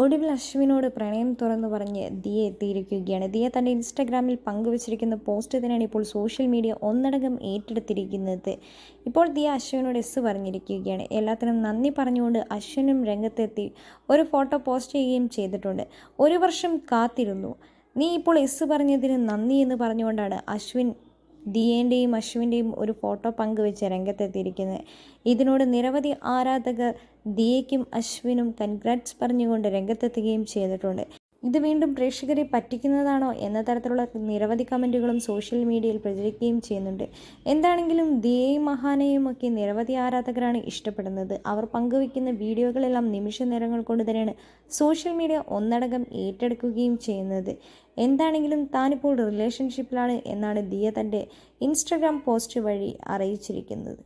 ഒടുവിൽ അശ്വിനോട് പ്രണയം തുറന്നു പറഞ്ഞ് ദിയെ എത്തിയിരിക്കുകയാണ്. ദിയ തന്റെ ഇൻസ്റ്റാഗ്രാമിൽ പങ്കുവച്ചിരിക്കുന്ന പോസ്റ്റ് തന്നെയാണ് ഇപ്പോൾ സോഷ്യൽ മീഡിയ ഒന്നടങ്കം ഏറ്റെടുത്തിരിക്കുന്നത്. ഇപ്പോൾ ദിയ അശ്വിനോട് എസ് പറഞ്ഞിരിക്കുകയാണ്. എല്ലാത്തിനും നന്ദി പറഞ്ഞുകൊണ്ട് അശ്വിനും രംഗത്തെത്തി ഒരു ഫോട്ടോ പോസ്റ്റ് ചെയ്യുകയും ചെയ്തിട്ടുണ്ട്. ഒരു വർഷം കാത്തിരുന്നു. നീ ഇപ്പോൾ എസ് പറഞ്ഞതിന് നന്ദി എന്ന് പറഞ്ഞുകൊണ്ടാണ് അശ്വിൻ ദിയേന്റെയും അശ്വിന്റെയും ഒരു ഫോട്ടോ പങ്കുവെച്ച് രംഗത്തെത്തിയിരിക്കുന്നത് ഇതിനോട് നിരവധി ആരാധകർ ദിയയ്ക്കും അശ്വിനും കൺഗ്രാറ്റ്സ് പറഞ്ഞുകൊണ്ട് രംഗത്തെത്തുകയും ചെയ്തിട്ടുണ്ട്. ഇത് വീണ്ടും പ്രേക്ഷകരെ പറ്റിക്കുന്നതാണോ എന്ന തരത്തിലുള്ള നിരവധി കമന്റുകളും സോഷ്യൽ മീഡിയയിൽ പ്രചരിക്കുകയും ചെയ്യുന്നുണ്ട്. എന്താണെങ്കിലും ദിയെയും മഹാനയും ഒക്കെ നിരവധി ആരാധകരാണ് ഇഷ്ടപ്പെടുന്നത്. അവർ പങ്കുവയ്ക്കുന്ന വീഡിയോകളെല്ലാം നിമിഷ നേരങ്ങൾ കൊണ്ട് തന്നെയാണ് സോഷ്യൽ മീഡിയ ഒന്നടങ്കം ഏറ്റെടുക്കുകയും ചെയ്യുന്നത്. എന്താണെങ്കിലും താനിപ്പോൾ റിലേഷൻഷിപ്പിലാണ് എന്നാണ് ദിയ തന്റെ ഇൻസ്റ്റഗ്രാം പോസ്റ്റ് വഴി അറിയിച്ചിരിക്കുന്നത്.